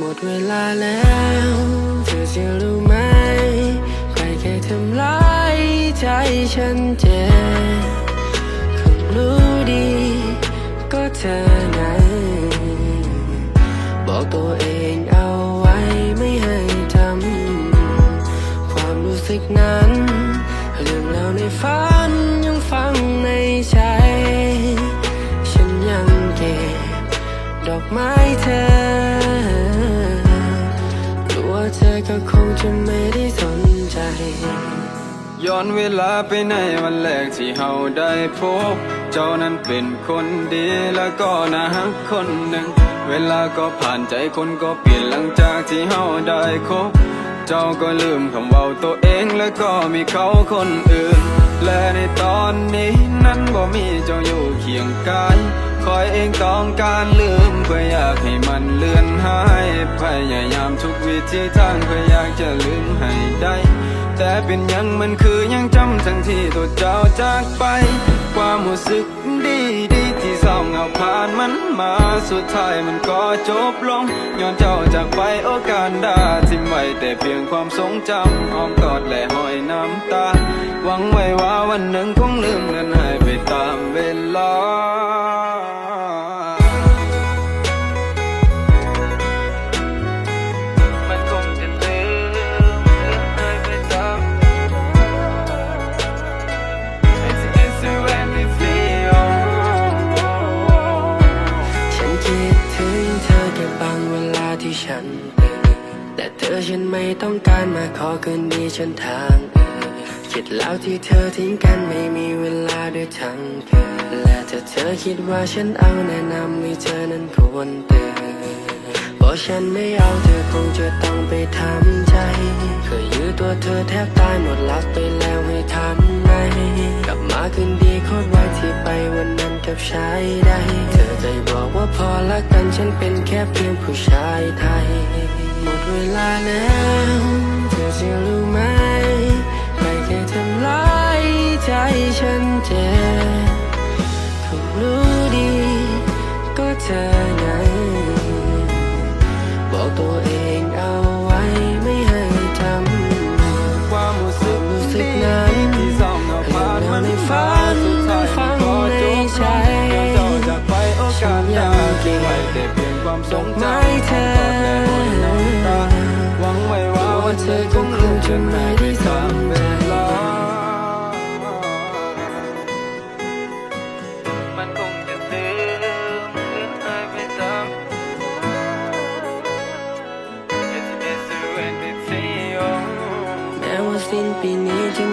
หมดเวลาแล้วเธอจะรู้ไหม ใครเคยทำร้ายใจฉันเจ็บคงรู้ดี ก็เธอไงบอกตัวเองเอาไว้ไม่ให้ทำความรู้สึกนั้นเรื่องราวในฝันยังฟังในใจ ฉันยังเก็บดอกไม้เธอ ย้อนเวลาไปในวันแรกที่เฮาได้พบ เจ้านั้นเป็นคนดีแล้วก็น่าฮักคนหนึ่ง เวลาก็ผ่านใจคนก็เปลี่ยนหลังจากที่เฮาได้คบ เจ้าก็ลืมคำเว่าตัวเองแล้วก็มีเขาคนอื่น และในตอนนี้นั้นบ่มีเจ้าอยู่เคียงกายคอยเองต้องการลืมเพื่ออยากให้มันเลือนหายพยายามทุกวิธีทางเพื่ออยากจะลืม เป็นยังมันคือยังจำทั้งที่ตัวเจ้าจากไป ความรู้สึกดีดีที่เศร้าเงาผ่านมันมาสุดท้ายมันก็จบลงย้อนเจ้าจากไปโอกาสดาทิ้งไว้แต่เพียงความทรงจำอ้อมกอดและห้อยน้ำตา หวังไว้ว่าวันหนึ่งคงลืมนั้นหายไปตามเวลา อฉันไม่ต้องการมาขอคืนดีฉันทางอื่นคิดแล้วที่เธอทิ้งกันไม่มีเวลาด้วยทั้งคืนและถ้าเธอคิดว่าฉันเอาแนะนำให้เธอนั้นควรเตื่นบอกฉันไม่เอาเธอคงจะต้องไปทำใจเคยยื้อตัวเธอแทบตายหมดรักไปแล้วให้ทำไงกลับมาคืนดีโคตรไวที่ไปวันนั้นกับชายใดเธอเคยบอกว่าพอละกันฉันเป็นแค่เพียงผู้ชายไทย ลาแล้วเธอจะรู้ไหมใครเคยทำร้ายใจฉันเจ็บคงรู้ดีก็เธอไงบอกตัวเองเอาไว้ไม่ให้ทำความรู้สึกรู้สึกนั้นที่เศร้าเหงาผ่านมันมาสุดท้ายมันก็จบลงย้อนเจ้าจากไปโอกาสดากไว้แต่เพียงความทรงจำ วันเธอคงลืมจนไม่ได้ตามเวลา มันคงจะลืมลืมหายไปตาม It's easy when we feel แม้ว่าสิ้นปีนี้จะ